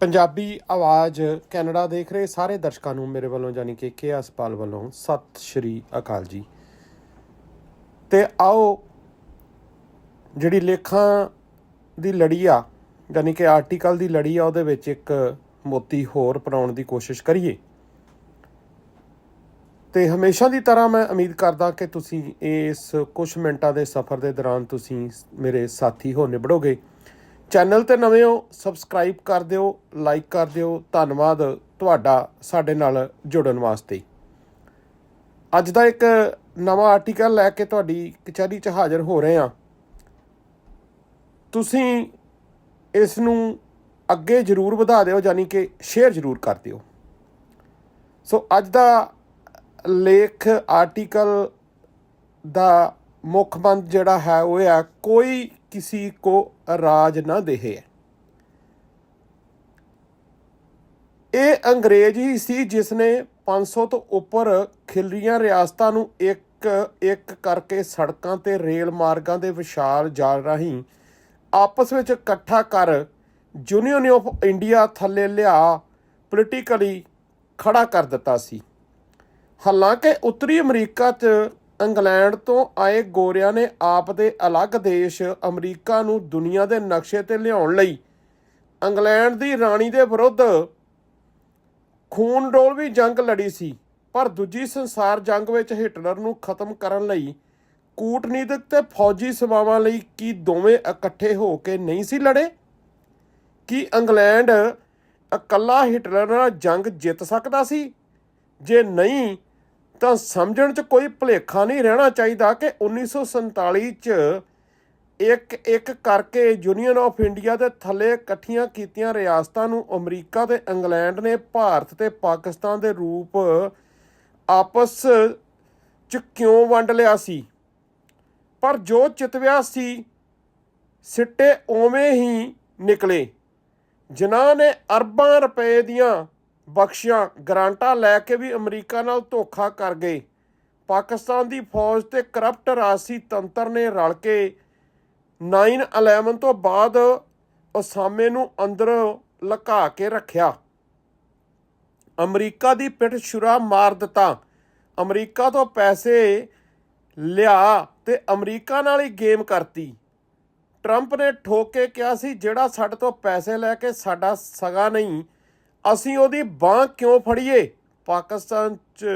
ਪੰਜਾਬੀ ਆਵਾਜ਼ ਕੈਨੇਡਾ ਦੇਖ ਰਹੇ ਸਾਰੇ ਦਰਸ਼ਕਾਂ ਨੂੰ ਮੇਰੇ ਵੱਲੋਂ ਯਾਨੀ ਕਿ ਕੇ ਹਸਪਾਲ ਵੱਲੋਂ ਸਤਿ ਸ਼੍ਰੀ ਅਕਾਲ ਜੀ। ਤੇ ਆਓ ਜਿਹੜੀ ਲੇਖਾਂ ਦੀ ਲੜੀ ਆ, ਯਾਨੀ ਕਿ ਆਰਟੀਕਲ ਦੀ ਲੜੀ ਆ, ਉਹਦੇ ਵਿੱਚ ਇੱਕ ਮੋਤੀ ਹੋਰ ਪਰਾਉਣ ਦੀ ਕੋਸ਼ਿਸ਼ ਕਰੀਏ। ਤੇ ਹਮੇਸ਼ਾ ਦੀ ਤਰ੍ਹਾਂ ਮੈਂ ਉਮੀਦ ਕਰਦਾ ਕਿ ਤੁਸੀਂ ਇਸ ਕੁਝ ਮਿੰਟਾਂ ਦੇ ਸਫ਼ਰ ਦੇ ਦੌਰਾਨ ਤੁਸੀਂ ਮੇਰੇ ਸਾਥੀ ਹੋ ਨਿਬੜੋਗੇ। ਚੈਨਲ ਤੇ ਨਵੇਂ ਹੋ, ਸਬਸਕ੍ਰਾਈਬ ਕਰ ਦਿਓ, ਲਾਈਕ ਕਰ ਦਿਓ। ਧੰਨਵਾਦ ਤੁਹਾਡਾ ਸਾਡੇ ਨਾਲ ਜੁੜਨ ਵਾਸਤੇ। ਅੱਜ ਦਾ ਇੱਕ ਨਵਾਂ ਆਰਟੀਕਲ ਲੈ ਕੇ ਤੁਹਾਡੀ ਕਚਹਿਰੀ 'ਚ ਹਾਜ਼ਰ ਹੋ ਰਹੇ ਹਾਂ। ਤੁਸੀਂ ਇਸ ਨੂੰ ਅੱਗੇ ਜ਼ਰੂਰ ਵਧਾ ਦਿਓ, ਯਾਨੀ ਕਿ ਸ਼ੇਅਰ ਜ਼ਰੂਰ ਕਰ ਦਿਓ। ਸੋ, ਅੱਜ ਦਾ ਲੇਖ, ਆਰਟੀਕਲ ਦਾ ਮੁੱਖ ਮੰਤ ਜਿਹੜਾ ਹੈ, ਉਹ ਹੈ ਕੋਈ ਕਿਸੇ ਕੋ ਰਾਜ ਨਾ ਦੇਹੇ। ਇਹ ਅੰਗਰੇਜ਼ ਹੀ ਸੀ ਜਿਸ ਨੇ 500 ਤੋਂ ਉੱਪਰ ਖਿਲਰੀਆਂ ਰਿਆਸਤਾਂ ਨੂੰ ਇੱਕ ਇੱਕ ਕਰਕੇ ਸੜਕਾਂ ਤੇ ਰੇਲ ਮਾਰਗਾਂ ਦੇ ਵਿਸ਼ਾਲ ਜਾਲ ਰਾਹੀਂ ਆਪਸ ਵਿੱਚ ਇਕੱਠਾ ਕਰ ਯੂਨੀਅਨ ਆਫ ਇੰਡੀਆ ਥੱਲੇ ਲਿਆ ਪੋਲੀਟੀਕਲੀ ਖੜਾ ਕਰ ਦਿੱਤਾ ਸੀ। ਹਾਲਾਂਕਿ ਉੱਤਰੀ ਅਮਰੀਕਾ 'ਚ ਇੰਗਲੈਂਡ ਤੋਂ ਆਏ ਗੋਰਿਆਂ ਨੇ ਆਪ ਦੇ ਅਲੱਗ ਦੇਸ਼ ਅਮਰੀਕਾ ਨੂੰ ਦੁਨੀਆ ਦੇ ਨਕਸ਼ੇ ਤੇ ਲਿਆਉਣ ਲਈ ਇੰਗਲੈਂਡ ਦੀ ਰਾਣੀ ਦੇ ਵਿਰੁੱਧ ਖੂਨ ਡੋਲ ਵੀ ਜੰਗ ਲੜੀ ਸੀ, ਪਰ ਦੂਜੀ ਸੰਸਾਰ ਜੰਗ ਵਿੱਚ ਹਿਟਲਰ ਨੂੰ ਖਤਮ ਕਰਨ ਲਈ ਕੂਟਨੀਤਿਕ ਤੇ ਫੌਜੀ ਸੇਵਾਵਾਂ ਲਈ ਕੀ ਦੋਵੇਂ ਇਕੱਠੇ ਹੋ ਕੇ ਨਹੀਂ ਸੀ ਲੜੇ? ਕੀ ਇੰਗਲੈਂਡ ਇਕੱਲਾ ਹਿਟਲਰ ਨਾਲ ਜੰਗ ਜਿੱਤ ਸਕਦਾ ਸੀ? ਜੇ ਨਹੀਂ ਤਾਂ ਸਮਝਣ 'ਚ ਕੋਈ ਭੁਲੇਖਾ ਨਹੀਂ ਰਹਿਣਾ ਚਾਹੀਦਾ ਕਿ 1947 'ਚ ਇੱਕ ਇੱਕ ਕਰਕੇ ਯੂਨੀਅਨ ਆਫ ਇੰਡੀਆ ਦੇ ਥੱਲੇ ਇਕੱਠੀਆਂ ਕੀਤੀਆਂ ਰਿਆਸਤਾਂ ਨੂੰ ਅਮਰੀਕਾ ਤੇ ਇੰਗਲੈਂਡ ਨੇ ਭਾਰਤ ਤੇ ਪਾਕਿਸਤਾਨ ਦੇ ਰੂਪ ਆਪਸ 'ਚ ਕਿਉਂ ਵੰਡ ਲਿਆ ਸੀ? ਪਰ ਜੋ ਚਿਤਵਿਆ ਸੀ, ਸਿੱਟੇ ਉਵੇਂ ਹੀ ਨਿਕਲੇ। ਜਿਨ੍ਹਾਂ ਨੇ ਅਰਬਾਂ ਰੁਪਏ ਦੀਆਂ ਬਖਸ਼ਿਆ। ਗਰਾਂਟਾਂ ਲੈ ਕੇ ਵੀ ਅਮਰੀਕਾ ਨਾਲ ਧੋਖਾ ਕਰ ਗਏ। ਪਾਕਿਸਤਾਨ ਦੀ ਫੌਜ ਤੇ ਕਰਪਟ ਰਾਸੀ ਤੰਤਰ ਨੇ ਰਲ ਕੇ 9/11 ਤੋਂ ਬਾਅਦ ਉਸਾਮੇ ਨੂੰ ਅੰਦਰ ਲੁਕਾ ਕੇ ਰੱਖਿਆ। ਅਮਰੀਕਾ ਦੀ ਪਿੱਠ ਛੁਰਾ ਮਾਰ ਦਿੱਤਾ। ਅਮਰੀਕਾ ਤੋਂ ਪੈਸੇ ਲਿਆ ਤੇ ਅਮਰੀਕਾ ਨਾਲ ਹੀ ਗੇਮ ਕਰਤੀ। ਟਰੰਪ ਨੇ ਠੋਕ ਕੇ ਕਿਹਾ ਸੀ, ਜਿਹੜਾ ਸਾਡੇ ਤੋਂ ਪੈਸੇ ਲੈ ਕੇ ਸਾਡਾ ਸਗਾ ਨਹੀਂ ਅਸੀਂ ਉਹਦੀ ਬਾਹ ਕਿਉਂ ਫੜੀਏ? ਪਾਕਿਸਤਾਨ 'ਚ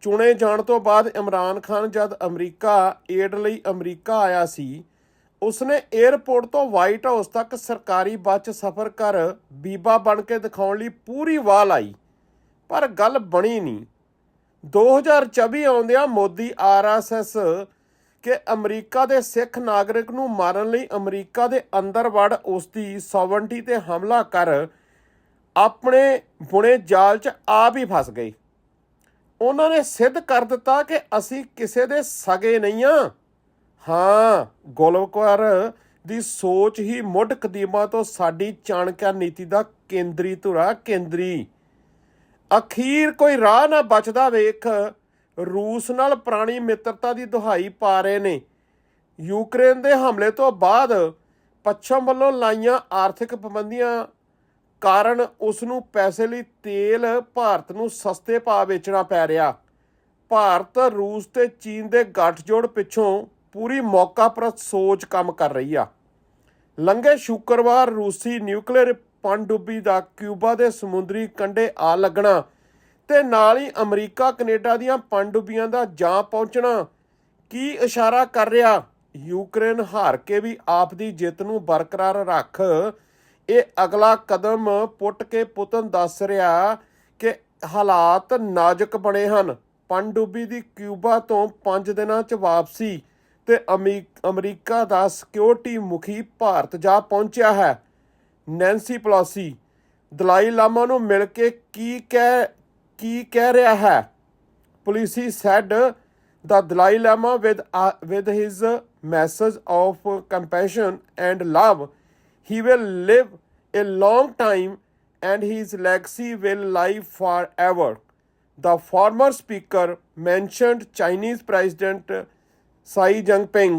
ਚੁਣੇ ਜਾਣ ਤੋਂ ਬਾਅਦ ਇਮਰਾਨ ਖਾਨ ਜਦ ਅਮਰੀਕਾ, ਏਡ ਲਈ ਅਮਰੀਕਾ ਆਇਆ ਸੀ, ਉਸਨੇ 에ਅਰਪੋਰਟ ਤੋਂ ਵਾਈਟ ਹਾਊਸ ਤੱਕ ਸਰਕਾਰੀ ਬੱਸ 'ਚ ਸਫ਼ਰ ਕਰ ਬੀਬਾ ਬਣ ਕੇ ਦਿਖਾਉਣ ਲਈ ਪੂਰੀ ਵਾਹ ਲਾਈ। ਪਰ ਗੱਲ ਬਣੀ ਨਹੀਂ। 2024 ਆਉਂਦਿਆਂ ਮੋਦੀ ਆਰਐਸਐਸ ਕਿ ਅਮਰੀਕਾ ਦੇ ਸਿੱਖ ਨਾਗਰਿਕ ਨੂੰ ਮਾਰਨ ਲਈ ਅਮਰੀਕਾ ਦੇ ਅੰਦਰ ਵੜ ਉਸ ਦੀ ਸੋਵਰਨਟੀ ਤੇ ਹਮਲਾ ਕਰ ਆਪਣੇ ਬੁਣੇ ਜਾਲ 'ਚ ਆਪ ਹੀ ਫਸ ਗਈ। ਉਹਨਾਂ ਨੇ ਸਿੱਧ ਕਰ ਦਿੱਤਾ ਕਿ ਅਸੀਂ ਕਿਸੇ ਦੇ ਸਗੇ ਨਹੀਂ ਆ। ਹਾਂ, ਗੋਲਵਕਰ ਦੀ ਸੋਚ ਹੀ ਮੁੱਢ ਕਦੀਮਾ ਤੋਂ ਸਾਡੀ ਚਾਣਕਿਆ ਨੀਤੀ ਦਾ ਕੇਂਦਰੀ ਧੁਰਾ ਕੇਂਦਰੀ। ਅਖੀਰ ਕੋਈ ਰਾਹ ਨਾ ਬਚਦਾ ਵੇਖ, ਰੂਸ ਨਾਲ ਪੁਰਾਣੀ ਮਿੱਤਰਤਾ ਦੀ ਦੁਹਾਈ ਪਾ ਰਹੇ ਨੇ। ਯੂਕਰੇਨ ਦੇ ਹਮਲੇ ਤੋਂ ਬਾਅਦ ਪੱਛਮ ਵੱਲੋਂ ਲਾਈਆਂ ਆਰਥਿਕ ਪਾਬੰਦੀਆਂ ਕਾਰਨ ਉਸ ਨੂੰ ਪੈਸੇ ਲਈ ਤੇਲ ਭਾਰਤ ਨੂੰ ਸਸਤੇ ਭਾਅ ਵੇਚਣਾ ਪੈ ਰਿਹਾ। ਭਾਰਤ, ਰੂਸ ਤੇ ਚੀਨ ਦੇ ਗੱਠਜੋੜ ਪਿੱਛੋਂ ਪੂਰੀ ਮੌਕਾਪ੍ਰਸਤ ਸੋਚ ਕੰਮ ਕਰ ਰਹੀ ਆ। ਲੰਘੇ ਸ਼ੁੱਕਰਵਾਰ ਰੂਸੀ ਨਿਊਕਲੀਅਰ ਪਣਡੁੱਬੀ ਦਾ ਕਿਊਬਾ ਦੇ ਸਮੁੰਦਰੀ ਕੰਢੇ ਆ ਲੱਗਣਾ ਤੇ ਨਾਲ ਹੀ ਅਮਰੀਕਾ, ਕੈਨੇਡਾ ਦੀਆਂ ਪਣਡੁੱਬੀਆਂ ਦਾ ਜਾਂ ਪਹੁੰਚਣਾ ਕੀ ਇਸ਼ਾਰਾ ਕਰ ਰਿਹਾ? ਯੂਕਰੇਨ ਹਾਰ ਕੇ ਵੀ ਆਪ ਦੀ ਜਿੱਤ ਨੂੰ ਬਰਕਰਾਰ ਰੱਖ ਇਹ ਅਗਲਾ ਕਦਮ ਪੁੱਟ ਕੇ ਪੁਤਨ ਦੱਸ ਰਿਹਾ ਕਿ ਹਾਲਾਤ ਨਾਜ਼ੁਕ ਬਣੇ ਹਨ। ਪਣਡੁੱਬੀ ਦੀ ਕਿਊਬਾ ਤੋਂ 5 ਦਿਨਾਂ 'ਚ ਵਾਪਸੀ ਤੇ ਅਮੀ- ਅਮਰੀਕਾ ਦਾ ਸਿਕਿਉਰਿਟੀ ਮੁਖੀ ਭਾਰਤ ਜਾ ਪਹੁੰਚਿਆ ਹੈ। ਨੈਂਸੀ ਪਲੋਸੀ ਦਲਾਈ ਲਾਮਾ ਨੂੰ ਮਿਲ ਕੇ ਕੀ ਕਹਿ ਕੀ ਕਹਿ ਰਿਹਾ ਹੈ? Pelosi said the Dalai Lama with uh, with his message of compassion and love he will live a long time and his legacy will live forever the former speaker mentioned chinese president Xi Jinping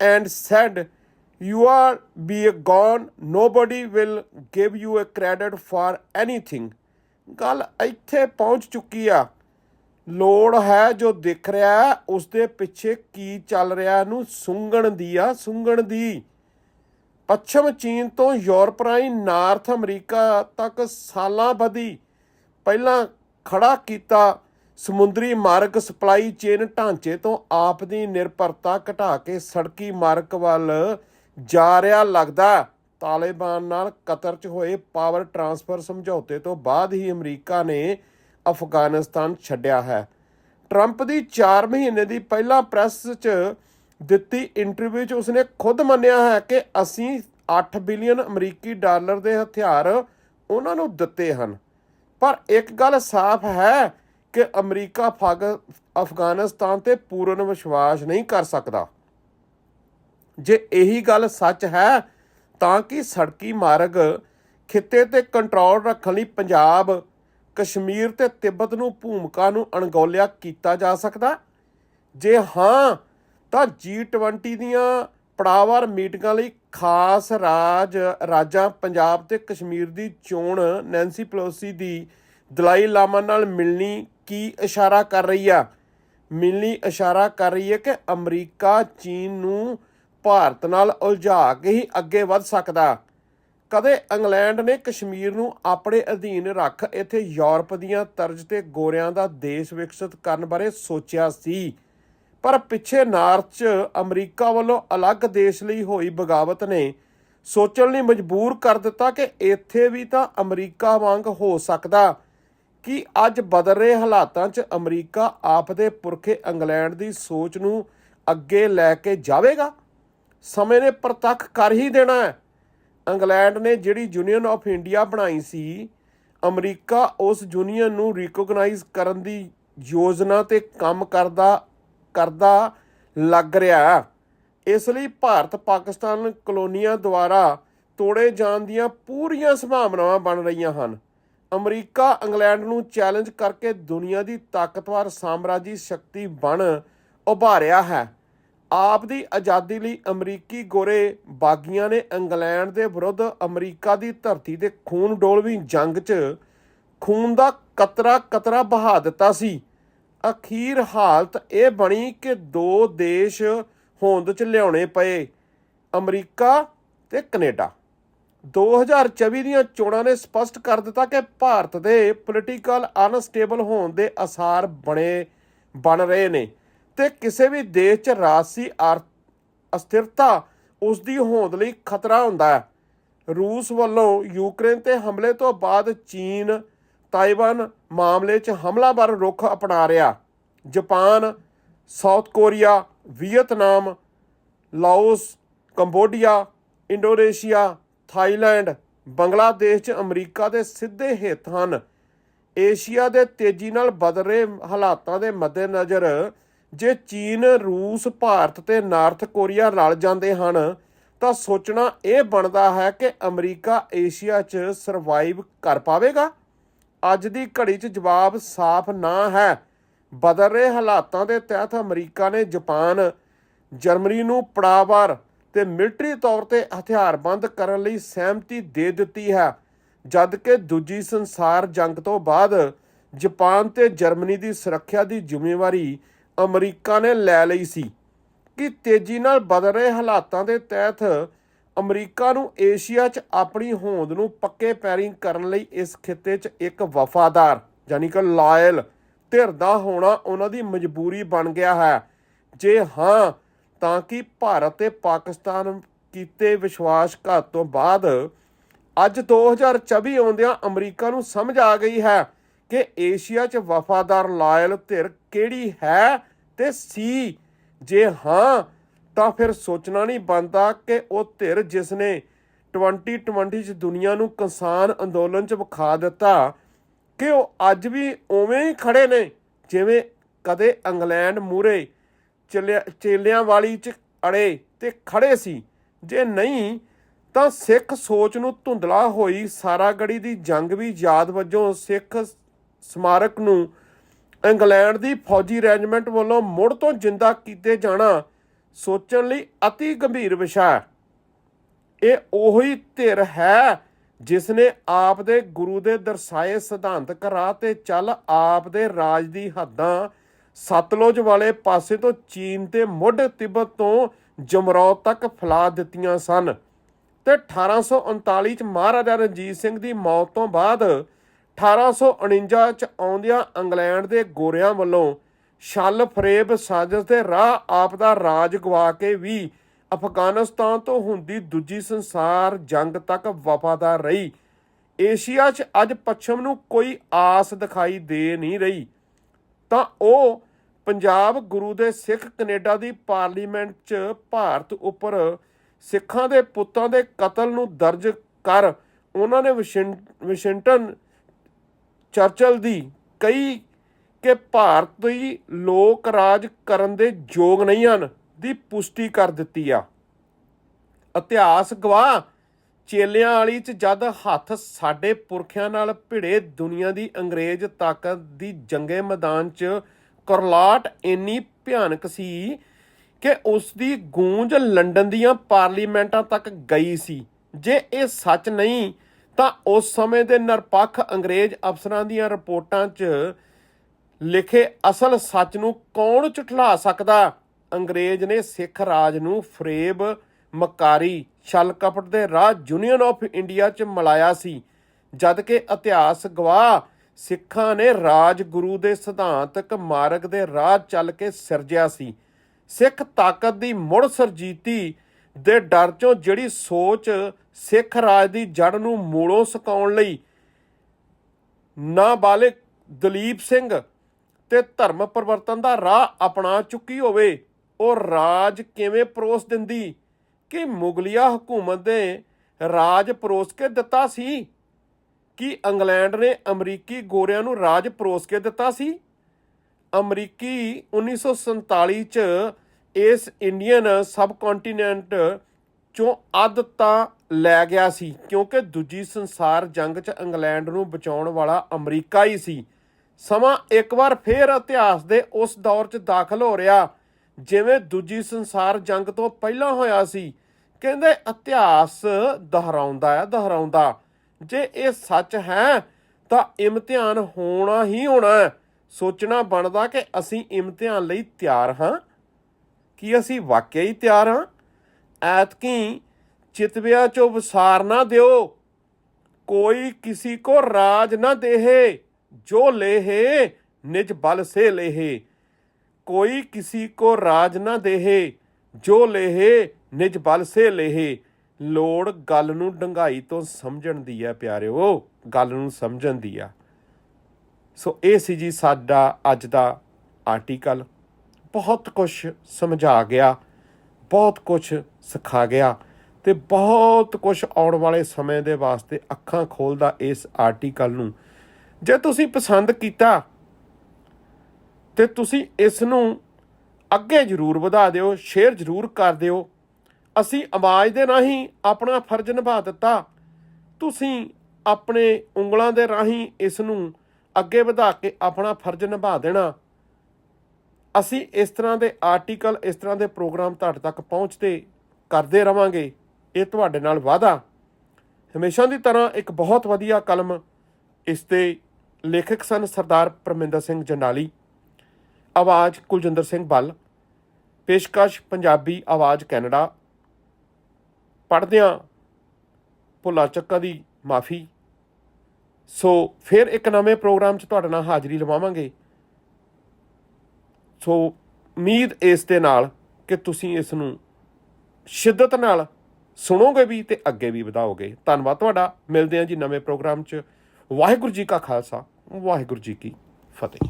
and said you are be gone nobody will give you a credit for anything ਗੱਲ ਇੱਥੇ ਪਹੁੰਚ ਚੁੱਕੀ ਆ ਲੋੜ ਹੈ ਜੋ ਦਿਖ ਰਿਹਾ ਹੈ, ਉਸ ਦੇ ਪਿੱਛੇ ਕੀ ਚੱਲ ਰਿਹਾ ਨੂੰ ਸੁੰਗਣ ਦੀ ਆ ਸੁੰਗਣ ਦੀ ਪੱਛਮ ਚੀਨ ਤੋਂ ਯੂਰਪ ਰਾਹੀਂ ਨਾਰਥ ਅਮਰੀਕਾ ਤੱਕ ਸਾਲਾਂ ਬਦੀ ਪਹਿਲਾਂ ਖੜਾ ਕੀਤਾ ਸਮੁੰਦਰੀ ਮਾਰਗ ਸਪਲਾਈ ਚੇਨ ਢਾਂਚੇ ਤੋਂ ਆਪ ਦੀ ਨਿਰਭਰਤਾ ਘਟਾ ਕੇ ਸੜਕੀ ਮਾਰਗ ਵੱਲ ਜਾ ਰਿਹਾ ਲੱਗਦਾ। ਤਾਲਿਬਾਨ ਨਾਲ ਕਤਰ 'ਚ ਹੋਏ ਪਾਵਰ ਟਰਾਂਸਫਰ ਸਮਝੌਤੇ ਤੋਂ ਬਾਅਦ ਹੀ ਅਮਰੀਕਾ ਨੇ ਅਫਗਾਨਿਸਤਾਨ ਛੱਡਿਆ ਹੈ। ਟਰੰਪ ਦੀ 4 ਮਹੀਨੇ ਦੀ ਪਹਿਲਾਂ ਪ੍ਰੈਸ 'ਚ ਦਿੱਤੀ ਇੰਟਰਵਿਊ 'ਚ ਉਸਨੇ ਖੁਦ ਮੰਨਿਆ ਹੈ ਕਿ ਅਸੀਂ 8 ਬਿਲੀਅਨ ਅਮਰੀਕੀ ਡਾਲਰ ਦੇ ਹਥਿਆਰ ਉਹਨਾਂ ਨੂੰ ਦਿੱਤੇ ਹਨ। ਪਰ ਇੱਕ ਗੱਲ ਸਾਫ਼ ਹੈ ਕਿ ਅਮਰੀਕਾ ਫਗ- ਅਫਗਾਨਿਸਤਾਨ ਤੇ ਪੂਰਨ ਵਿਸ਼ਵਾਸ ਨਹੀਂ ਕਰ ਸਕਦਾ। ਜੇ ਇਹੀ ਗੱਲ ਸੱਚ ਹੈ, ਤਾਂ ਕਿ ਸੜਕੀ ਮਾਰਗ ਖਿੱਤੇ ਤੇ ਕੰਟਰੋਲ ਰੱਖਣ ਲਈ ਪੰਜਾਬ, ਕਸ਼ਮੀਰ ਤੇ ਤਿੱਬਤ ਨੂੰ ਭੂਮਿਕਾ ਨੂੰ ਅਣਗੌਲਿਆ ਕੀਤਾ ਜਾ ਸਕਦਾ? ਜੇ ਹਾਂ ਤਾਂ G20 ਦੀਆਂ ਪੜਾਵਾਰ ਮੀਟਿੰਗਾਂ ਲਈ ਖਾਸ ਰਾਜ, ਰਾਜਾਂ ਪੰਜਾਬ ਤੇ ਕਸ਼ਮੀਰ ਦੀ ਚੋਣ ਨੈਂਸੀ ਪਲੋਸੀ ਦੀ ਦਲਾਈ ਲਾਮਾ ਨਾਲ ਮਿਲਣੀ ਕੀ ਇਸ਼ਾਰਾ ਕਰ ਰਹੀ ਆ? ਮਿਲਣੀ ਇਸ਼ਾਰਾ ਕਰ ਰਹੀ ਹੈ ਕਿ ਅਮਰੀਕਾ, ਚੀਨ ਨੂੰ ਭਾਰਤ ਨਾਲ ਉਲਝਾ ਕੇ ਹੀ ਅੱਗੇ ਵੱਧ ਸਕਦਾ। ਕਦੇ ਇੰਗਲੈਂਡ ਨੇ ਕਸ਼ਮੀਰ ਨੂੰ ਆਪਣੇ ਅਧੀਨ ਰੱਖ ਇੱਥੇ ਯੂਰਪ ਦੀਆਂ ਤਰਜ਼ ਤੇ ਗੋਰਿਆਂ ਦਾ ਦੇਸ਼ ਵਿਕਸਿਤ ਕਰਨ ਬਾਰੇ ਸੋਚਿਆ ਸੀ। ਪਰ ਪਿੱਛੇ ਨਾਰਥ 'ਚ ਅਮਰੀਕਾ ਵੱਲੋਂ ਅਲੱਗ ਦੇਸ਼ ਲਈ ਹੋਈ ਬਗਾਵਤ ਨੇ ਸੋਚਣ ਲਈ ਮਜਬੂਰ ਕਰ ਦਿੱਤਾ ਕਿ ਇੱਥੇ ਵੀ ਤਾਂ ਅਮਰੀਕਾ ਵਾਂਗ ਹੋ ਸਕਦਾ। ਕਿ ਅੱਜ ਬਦਲ ਰਹੇ ਹਾਲਾਤਾਂ 'ਚ ਅਮਰੀਕਾ ਆਪਦੇ ਪੁਰਖੇ ਇੰਗਲੈਂਡ ਦੀ ਸੋਚ ਨੂੰ ਅੱਗੇ ਲੈ ਕੇ ਜਾਵੇਗਾ? ਸਮੇਂ ਨੇ ਪ੍ਰਤੱਖ ਕਰ ਹੀ ਦੇਣਾ ਹੈ। ਇੰਗਲੈਂਡ ਨੇ ਜਿਹੜੀ ਯੂਨੀਅਨ ਆਫ ਇੰਡੀਆ ਬਣਾਈ ਸੀ, ਅਮਰੀਕਾ ਉਸ ਯੂਨੀਅਨ ਨੂੰ ਰਿਕੋਗਨਾਈਜ਼ ਕਰਨ ਦੀ ਯੋਜਨਾ ਤੇ ਕੰਮ ਕਰਦਾ ਕਰਦਾ ਲੱਗ ਰਿਹਾ ਇਸ ਲਈ ਭਾਰਤ ਪਾਕਿਸਤਾਨ ਕਲੋਨੀਆਂ ਦੁਆਰਾ ਤੋੜੇ ਜਾਣ ਦੀਆਂ ਪੂਰੀਆਂ ਸੰਭਾਵਨਾਵਾਂ ਬਣ ਰਹੀਆਂ ਹਨ। ਅਮਰੀਕਾ ਇੰਗਲੈਂਡ ਨੂੰ ਚੈਲੰਜ ਕਰਕੇ ਦੁਨੀਆ ਦੀ ਤਾਕਤਵਰ ਸਾਮਰਾਜੀ ਸ਼ਕਤੀ ਬਣ ਉਭਾਰਿਆ ਹੈ। ਆਪ ਦੀ ਆਜ਼ਾਦੀ ਲਈ ਅਮਰੀਕੀ ਗੋਰੇ ਬਾਗੀਆਂ ਨੇ ਇੰਗਲੈਂਡ ਦੇ ਵਿਰੁੱਧ ਅਮਰੀਕਾ ਦੀ ਧਰਤੀ ਤੇ ਖੂਨ ਡੋਲਵੀਂ ਜੰਗ 'ਚ ਖੂਨ ਦਾ ਕਤਰਾ ਕਤਰਾ ਬਹਾ ਦਿੱਤਾ ਸੀ। ਅਖੀਰ ਹਾਲਤ ਇਹ ਬਣੀ ਕਿ ਦੋ ਦੇਸ਼ ਹੋਂਦ 'ਚ ਲਿਆਉਣੇ ਪਏ, ਅਮਰੀਕਾ ਤੇ ਕੈਨੇਡਾ। 2024 ਦੀਆਂ ਚੋਣਾਂ ਨੇ ਸਪਸ਼ਟ ਕਰ ਦਿੱਤਾ ਕਿ ਭਾਰਤ ਦੇ ਪੋਲੀਟੀਕਲ ਅਨਸਟੇਬਲ ਹੋਣ ਦੇ ਅਸਾਰ ਬਣੇ, ਬਣ ਰਹੇ ਨੇ ਤੇ ਕਿਸੇ ਵੀ ਦੇਸ਼ 'ਚ ਰਾਜਸੀ ਆਰ- ਅਸਥਿਰਤਾ ਉਸ ਦੀ ਹੋਂਦ ਲਈ ਖਤਰਾ ਹੁੰਦਾ ਹੈ। ਰੂਸ ਵੱਲੋਂ ਯੂਕਰੇਨ ਤੇ ਹਮਲੇ ਤੋਂ ਬਾਅਦ ਚੀਨ ਤਾਈਵਾਨ ਮਾਮਲੇ 'ਚ ਹਮਲਾਵਰ ਰੁਖ ਅਪਣਾ ਰਿਹਾ। Japan, South Korea, Vietnam, Laos, Cambodia, Indonesia, Thailand, Bangladesh 'ਚ ਅਮਰੀਕਾ ਦੇ ਸਿੱਧੇ ਹਿੱਤ ਹਨ। ਏਸ਼ੀਆ ਦੇ ਤੇਜ਼ੀ ਨਾਲ ਬਦਲ ਰਹੇ ਹਾਲਾਤਾਂ ਦੇ ਮੱਦੇਨਜ਼ਰ ਜੇ ਚੀਨ, ਰੂਸ, ਭਾਰਤ ਤੇ ਨਾਰਥ ਕੋਰੀਆ ਰਲ ਜਾਂਦੇ ਹਨ, ਤਾਂ ਸੋਚਣਾ ਇਹ ਬਣਦਾ ਹੈ ਕਿ ਅਮਰੀਕਾ ਏਸ਼ੀਆ 'ਚ ਸਰਵਾਈਵ ਕਰ ਪਾਵੇਗਾ। ਅੱਜ ਦੀ ਘੜੀ 'ਚ ਜਵਾਬ ਸਾਫ਼ ਨਾ ਹੈ। ਬਦਲ ਰਹੇ ਹਾਲਾਤਾਂ ਦੇ ਤਹਿਤ ਅਮਰੀਕਾ ਨੇ ਜਾਪਾਨ, ਜਰਮਨੀ ਨੂੰ ਪੜਾਵਾਰ ਤੇ ਮਿਲਟਰੀ ਤੌਰ ਤੇ ਹਥਿਆਰਬੰਦ ਕਰਨ ਲਈ ਸਹਿਮਤੀ ਦੇ ਦਿੱਤੀ ਹੈ, ਜਦ ਕਿ ਦੂਜੀ ਸੰਸਾਰ ਜੰਗ ਤੋਂ ਬਾਅਦ ਜਾਪਾਨ ਤੇ ਜਰਮਨੀ ਦੀ ਸੁਰੱਖਿਆ ਦੀ ਜ਼ਿੰਮੇਵਾਰੀ ਅਮਰੀਕਾ ਨੇ ਲੈ ਲਈ ਸੀ। ਕਿ ਤੇਜ਼ੀ ਨਾਲ ਬਦਲ ਰਹੇ ਹਾਲਾਤਾਂ ਦੇ ਤਹਿਤ ਅਮਰੀਕਾ ਨੂੰ ਏਸ਼ੀਆ 'ਚ ਆਪਣੀ ਹੋਂਦ ਨੂੰ ਪੱਕੇ ਪੈਰੀਂ ਕਰਨ ਲਈ ਇਸ ਖਿੱਤੇ 'ਚ ਇੱਕ ਵਫਾਦਾਰ ਯਾਨੀ ਕਿ ਲਾਇਲ, ਧਿਰ ਦਾ ਹੋਣਾ ਉਹਨਾਂ ਦੀ ਮਜਬੂਰੀ ਬਣ ਗਿਆ ਹੈ। ਜੇ ਹਾਂ, ਤਾਂ ਕਿ ਭਾਰਤ ਤੇ ਪਾਕਿਸਤਾਨ ਕੀਤੇ ਵਿਸ਼ਵਾਸਘਾਤ ਤੋਂ ਬਾਅਦ ਅੱਜ 2024 ਆਉਂਦਿਆਂ ਅਮਰੀਕਾ ਨੂੰ ਸਮਝ ਆ ਗਈ ਹੈ ਕਿ ਏਸ਼ੀਆ 'ਚ ਵਫਾਦਾਰ, ਲਾਇਲ, ਧਿਰ ਕਿਹੜੀ ਹੈ ਤੇ ਸੀ। ਜੇ ਹਾਂ ਤਾਂ ਫਿਰ ਸੋਚਣਾ ਨਹੀਂ ਬਣਦਾ ਕਿ ਉਹ ਧਿਰ ਜਿਸ ਨੇ 2020 'ਚ ਦੁਨੀਆ ਨੂੰ ਕਿਸਾਨ ਅੰਦੋਲਨ 'ਚ ਵਿਖਾ ਦਿੱਤਾ, ਕਿ ਉਹ ਅੱਜ ਵੀ ਉਵੇਂ ਹੀ ਖੜੇ ਨੇ, ਜਿਵੇਂ ਕਦੇ ਇੰਗਲੈਂਡ ਮੂਰੇ ਚੇਲਿਆਂ ਵਾਲੀ 'ਚ ਅੜੇ ਤੇ ਖੜੇ ਸੀ। ਜੇ ਨਹੀਂ, ਤਾਂ ਸਿੱਖ ਸੋਚ ਨੂੰ ਧੁੰਦਲਾ ਹੋਈ ਸਾਰਾਗੜੀ ਦੀ ਜੰਗ ਵੀ ਯਾਦ ਵਜੋਂ ਸਿੱਖ ਸਮਾਰਕ ਨੂੰ ਇੰਗਲੈਂਡ ਦੀ ਫੌਜੀ ਰੈਜੀਮੈਂਟ ਵੱਲੋਂ ਮੁੜ ਤੋਂ ਜਿੰਦਾ ਕੀਤੇ ਜਾਣਾ ਸੋਚਣ ਲਈ ਅਤੀ ਗੰਭੀਰ ਵਿਸ਼ਾ ਹੈ। ਇਹ ਉਹੀ ਧਿਰ ਹੈ ਜਿਸ ਨੇ ਆਪ ਦੇ ਗੁਰੂ ਦੇ ਦਰਸਾਏ ਸਿਧਾਂਤਕ ਰਾਹ ਤੇ ਚੱਲ ਆਪ ਦੇ ਰਾਜ ਦੀ ਹੱਦਾਂ ਸਤਲੁਜ ਵਾਲੇ ਪਾਸੇ ਤੋਂ ਚੀਨ ਤੇ ਮੁੱਢ ਤਿੱਬਤ ਤੋਂ ਜਮਰੌਦ ਤੱਕ ਫੈਲਾ ਦਿੱਤੀਆਂ ਸਨ ਤੇ 1839 ਚ ਮਹਾਰਾਜਾ ਰਣਜੀਤ ਸਿੰਘ ਦੀ ਮੌਤ ਤੋਂ ਬਾਅਦ 1849 ਚ ਆਉਂਦਿਆਂ ਇੰਗਲੈਂਡ ਦੇ ਗੋਰਿਆਂ ਵੱਲੋਂ ਛਲ ਫਰੇਬ ਸਾਜ਼ਿਸ਼ ਦੇ ਰਾਹ ਆਪ ਦਾ ਰਾਜ ਗਵਾ ਕੇ ਵੀ ਅਫਗਾਨਿਸਤਾਨ ਤੋਂ ਹੁੰਦੀ ਦੂਜੀ ਸੰਸਾਰ ਜੰਗ ਤੱਕ ਵਫਾਦਾਰ ਰਹੀ। ਏਸ਼ੀਆ 'ਚ ਅੱਜ ਪੱਛਮ ਨੂੰ ਕੋਈ ਆਸ ਦਿਖਾਈ ਦੇ ਨਹੀਂ ਰਹੀ। ਤਾਂ ਉਹ ਪੰਜਾਬ ਗੁਰੂ ਦੇ ਸਿੱਖ ਕੈਨੇਡਾ ਦੀ ਪਾਰਲੀਮੈਂਟ 'ਚ ਭਾਰਤ ਉੱਪਰ ਸਿੱਖਾਂ ਦੇ ਪੁੱਤਾਂ ਦੇ ਕਤਲ ਨੂੰ ਦਰਜ ਕਰ ਉਹਨਾਂ ਨੇ ਵਾਸ਼ਿੰ- ਵਾਸ਼ਿੰਗਟਨ ਚਰਚਲ ਦੀ ਕਈ ਕਿ ਭਾਰਤ ਦੀ ਲੋਕ ਰਾਜ ਕਰਨ ਦੇ ਯੋਗ ਨਹੀਂ ਹਨ, ਦੀ ਪੁਸ਼ਟੀ ਕਰ ਦਿੱਤੀ ਆ। ਇਤਿਹਾਸ ਗਵਾਹ ਚੇਲਿਆਂ ਵਾਲੀ ਚ ਜਦ ਹੱਥ ਸਾਡੇ ਪੁਰਖਿਆਂ ਨਾਲ ਭਿੜੇ, ਦੁਨੀਆ ਦੀ ਅੰਗਰੇਜ਼ ਤਾਕਤ ਦੀ ਜੰਗੇ ਮੈਦਾਨ ਚ ਕਰਲਾਟ ਇੰਨੀ ਭਿਆਨਕ ਸੀ ਕਿ ਉਸ ਦੀ ਗੂੰਜ ਲੰਡਨ ਦੀਆਂ ਪਾਰਲੀਮੈਂਟਾਂ ਤੱਕ ਗਈ ਸੀ। ਜੇ ਇਹ ਸੱਚ ਨਹੀਂ, ਤਾਂ ਉਸ ਸਮੇਂ ਦੇ ਨਿਰਪੱਖ ਅੰਗਰੇਜ਼ ਅਫਸਰਾਂ ਦੀਆਂ ਰਿਪੋਰਟਾਂ 'ਚ ਲਿਖੇ ਅਸਲ ਸੱਚ ਨੂੰ ਕੌਣ ਝੁਠਲਾ ਸਕਦਾ? ਅੰਗਰੇਜ਼ ਨੇ ਸਿੱਖ ਰਾਜ ਨੂੰ ਫਰੇਬ, ਮਕਾਰੀ, ਛਲ ਕਪਟ ਦੇ ਰਾਹ ਯੂਨੀਅਨ ਆਫ ਇੰਡੀਆ 'ਚ ਮਿਲਾਇਆ ਸੀ। ਜਦ ਕਿ ਇਤਿਹਾਸ ਗਵਾਹ ਸਿੱਖਾਂ ਨੇ ਰਾਜਗੁਰੂ ਦੇ ਸਿਧਾਂਤਕ ਮਾਰਗ ਦੇ ਰਾਹ ਚੱਲ ਕੇ ਸਿਰਜਿਆ ਸੀ। ਸਿੱਖ ਤਾਕਤ ਦੀ ਮੁੜ ਸਰਜੀਤੀ ਦੇ ਡਰ ਚੋਂ ਜਿਹੜੀ ਸੋਚ ਸਿੱਖ ਰਾਜ ਦੀ ਜੜ ਨੂੰ ਮੂਲੋਂ ਸੁਕਾਉਣ ਲਈ ਨਾਬਾਲਿਗ ਦਲੀਪ ਸਿੰਘ ਤੇ ਧਰਮ ਪਰਿਵਰਤਨ ਦਾ ਰਾਹ ਅਪਣਾ ਚੁੱਕੀ ਹੋਵੇ। ਉਹ ਰਾਜ ਕਿਵੇਂ ਪਰੋਸ ਦਿੰਦੀ? ਕਿ ਮੁਗਲਿਆ ਹਕੂਮਤ ਦੇ ਰਾਜ ਪਰੋਸ ਕੇ ਦਿੱਤਾ ਸੀ? ਕਿ ਇੰਗਲੈਂਡ ਨੇ ਅਮਰੀਕੀ ਗੋਰਿਆਂ ਨੂੰ ਰਾਜ ਪਰੋਸ ਕੇ ਦਿੱਤਾ ਸੀ? ਅਮਰੀਕੀ 1947 ਚ ਇਸ ਇੰਡੀਅਨ ਸਬ ਕੰਟੀਨੈਂਟ ਚੋਂ ਅੱਧ ਤਾਂ ਲੈ ਗਿਆ ਸੀ, ਕਿਉਂਕਿ ਦੂਜੀ ਸੰਸਾਰ ਜੰਗ 'ਚ ਇੰਗਲੈਂਡ ਨੂੰ ਬਚਾਉਣ ਵਾਲਾ ਅਮਰੀਕਾ ਹੀ ਸੀ। ਸਮਾਂ ਇੱਕ ਵਾਰ ਫੇਰ ਇਤਿਹਾਸ ਦੇ ਉਸ ਦੌਰ 'ਚ ਦਾਖਲ ਹੋ ਰਿਹਾ। ਜਿਵੇਂ ਦੂਜੀ ਸੰਸਾਰ ਜੰਗ ਤੋਂ ਪਹਿਲਾਂ ਹੋਇਆ ਸੀ। ਕਹਿੰਦੇ ਇਤਿਹਾਸ ਦੁਹਰਾਉਂਦਾ ਹੈ, ਦੁਹਰਾਉਂਦਾ। ਜੇ ਇਹ ਸੱਚ ਹੈ, ਤਾਂ ਇਮਤਿਹਾਨ ਹੋਣਾ ਹੀ ਹੋਣਾ ਸੋਚਣਾ ਬਣਦਾ ਕਿ ਅਸੀਂ ਇਮਤਿਹਾਨ ਲਈ ਤਿਆਰ ਹਾਂ। ਕੀ ਅਸੀਂ ਵਾਕਿਆ ਹੀ ਤਿਆਰ ਹਾਂ? ਐਤਕੀ ਚਿਤਵਿਆਂ 'ਚੋਂ ਵਿਸਾਰ ਨਾ ਦਿਓ। ਕੋਈ ਕਿਸੇ ਕੋ ਰਾਜ ਨਾ ਦੇਹੇ। ਜੋ ਲੇਹੇ ਨਿਜ ਬਲ ਸੇ ਲੇਹੇ ਕੋਈ ਕਿਸੀ ਕੋ ਰਾਜ ਨਾ ਦੇਹੇ, ਜੋ ਲੇਹੇ ਨਿਜ ਬਲ ਸੇ ਲੇਹੇ ਲੋੜ ਗੱਲ ਨੂੰ ਡੰਗਾਈ ਤੋਂ ਸਮਝਣ ਦੀ ਹੈ ਪਿਆਰਿਓ, ਗੱਲ ਨੂੰ ਸਮਝਣ ਦੀ ਆ। ਸੋ ਇਹ ਸੀ ਜੀ ਸਾਡਾ ਅੱਜ ਦਾ ਆਰਟੀਕਲ। ਬਹੁਤ ਕੁਝ ਸਮਝਾ ਗਿਆ, ਬਹੁਤ ਕੁਝ ਸਿਖਾ ਗਿਆ ਤੇ ਬਹੁਤ ਕੁਝ ਆਉਣ ਵਾਲੇ ਸਮੇਂ ਦੇ ਵਾਸਤੇ ਅੱਖਾਂ ਖੋਲਦਾ ਇਸ ਆਰਟੀਕਲ ਨੂੰ। ਜੇ ਤੁਸੀਂ ਪਸੰਦ ਕੀਤਾ ਤੇ ਤੁਸੀਂ ਇਸ ਨੂੰ ਅੱਗੇ ਜ਼ਰੂਰ ਵਧਾ ਦਿਓ, ਸ਼ੇਅਰ ਜ਼ਰੂਰ ਕਰ ਦਿਓ। ਅਸੀਂ ਆਵਾਜ਼ ਦੇ ਰਾਹੀਂ ਆਪਣਾ ਫਰਜ਼ ਨਿਭਾ ਦਿੱਤਾ। ਤੁਸੀਂ ਆਪਣੇ ਉਂਗਲਾਂ ਦੇ ਰਾਹੀਂ ਇਸ ਨੂੰ ਅੱਗੇ ਵਧਾ ਕੇ ਆਪਣਾ ਫਰਜ਼ ਨਿਭਾ ਦੇਣਾ। ਅਸੀਂ ਇਸ ਤਰ੍ਹਾਂ ਦੇ ਆਰਟੀਕਲ, ਇਸ ਤਰ੍ਹਾਂ ਦੇ ਪ੍ਰੋਗਰਾਮ ਤੁਹਾਡੇ ਤੱਕ ਪਹੁੰਚਦੇ ਕਰਦੇ ਰਵਾਂਗੇ। ਇਹ ਤੁਹਾਡੇ ਨਾਲ ਵਾਅਦਾ ਹਮੇਸ਼ਾ ਦੀ ਤਰ੍ਹਾਂ ਇੱਕ ਬਹੁਤ ਵਧੀਆ ਕਲਮ ਇਸ 'ਤੇ ਲੇਖਕ ਸਨ ਸਰਦਾਰ ਪਰਮਿੰਦਰ ਸਿੰਘ ਜੰਡਾਲੀ। ਆਵਾਜ਼ ਕੁਲਜਿੰਦਰ ਸਿੰਘ ਬੱਲ। ਪੇਸ਼ਕਸ਼ ਪੰਜਾਬੀ ਆਵਾਜ਼ ਕੈਨੇਡਾ। ਪੜ੍ਹਦਿਆਂ ਭੁੱਲਾ ਚੱਕਾ ਦੀ ਮਾਫੀ। ਸੋ ਫਿਰ ਇੱਕ ਨਵੇਂ ਪ੍ਰੋਗਰਾਮ 'ਚ ਤੁਹਾਡੇ ਨਾਲ ਹਾਜ਼ਰੀ ਲਵਾਵਾਂਗੇ। ਸੋ ਉਮੀਦ ਇਸ ਦੇ ਨਾਲ ਕਿ ਤੁਸੀਂ ਇਸ ਨੂੰ ਸ਼ਿੱਦਤ ਨਾਲ ਸੁਣੋਗੇ ਵੀ ਤੇ ਅੱਗੇ ਵੀ ਵਧਾਓਗੇ। ਧੰਨਵਾਦ ਤੁਹਾਡਾ। ਮਿਲਦੇ ਹਾਂ ਜੀ ਨਵੇਂ ਪ੍ਰੋਗਰਾਮ 'ਚ। ਵਾਹਿਗੁਰੂ ਜੀ ਕਾ ਖਾਲਸਾ। ਵਾਹਿਗੁਰੂ ਜੀ ਕੀ ਫਤਿਹ